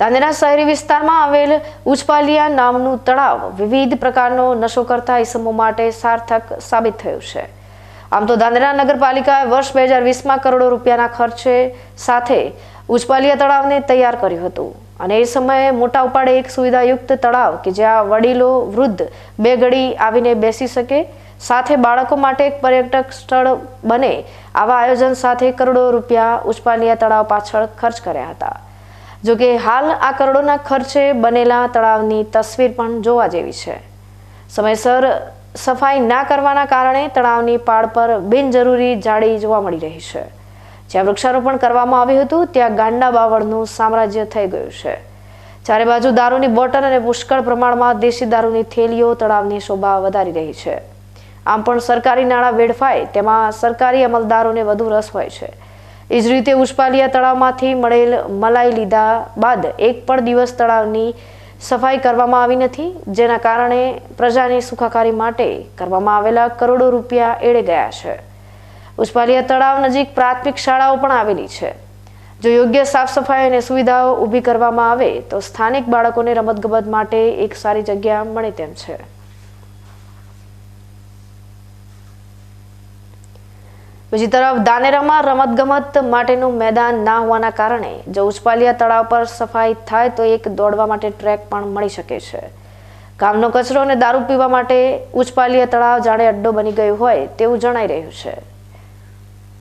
ધાનેરા શહેરી વિસ્તારમાં આવેલ ઉચપાલિયા નામનું તળાવ વિવિધ પ્રકારનો નશો કરતા ઇસમો માટે સાર્થક સાબિત થયું છે. આમ તો ધાનેરા નગરપાલિકાએ વર્ષ બે હજાર વીસમાં કરોડો રૂપિયાના ખર્ચે સાથે ઉચપાલિયા તળાવને તૈયાર કર્યું હતું. અને એ સમયે મોટા ઉપાડે એક સુવિધાયુક્ત તળાવ કે જ્યાં વડીલો વૃદ્ધ બે ઘડી આવીને બેસી શકે, સાથે બાળકો માટે એક પર્યટક સ્થળ બને, આવા આયોજન સાથે કરોડો રૂપિયા ઉચપાલિયા તળાવ પાછળ ખર્ચ કર્યા હતા. જોકે હાલ આ કરોડોના ખર્ચે બનેલા તળાવની તસવીર પણ જોવા જેવી છે. સમયસર સફાઈ ના કરવાના કારણે તળાવની પાળ પર બિનજરૂરી જાળી જોવા મળી રહી છે. જ્યાં વૃક્ષારોપણ કરવામાં આવ્યું હતું, ત્યાં ગાંડા બાવળનું સામ્રાજ્ય થઈ ગયું છે. ચારે બાજુ દારૂની બોટલ અને પુષ્કળ પ્રમાણમાં દેશી દારૂની થેલીઓ તળાવની શોભા વધારી રહી છે. આમ પણ સરકારી નાણાં વેડફાય, તેમાં સરકારી અમલદારોને વધુ રસ હોય છે. એ જ રીતે ઉષ્પાલિયા તળાવમાંથી મળેલ મલાઈ લીધા બાદ એક પણ દિવસ તળાવની સફાઈ કરવામાં આવી નથી, જેના કારણે પ્રજાની સુખાકારી માટે કરવામાં આવેલા કરોડો રૂપિયા એળે ગયા છે. ઉછપાલિયા તળાવ નજીક પ્રાથમિક શાળાઓ પણ આવેલી છે. જો યોગ્ય સાફ સફાઈ અને સુવિધાઓ ઊભી કરવામાં આવે, તો સ્થાનિક બાળકોને રમતગમત માટે એક સારી જગ્યા મળે તેમ છે. બીજી તરફ દાનેરામાં રમતગમત માટેનું મેદાન ના હોવાના કારણે જો ઉચપાલિયા તળાવ પર સફાઈ થાય તો એક દોડવા માટે ટ્રેક પણ મળી શકે છે. ગામનો કચરો અને દારૂ પીવા માટે ઉચપાલિયા તળાવ જાણે અડ્ડો બની ગયું હોય તેવું જણાઈ રહ્યું છે.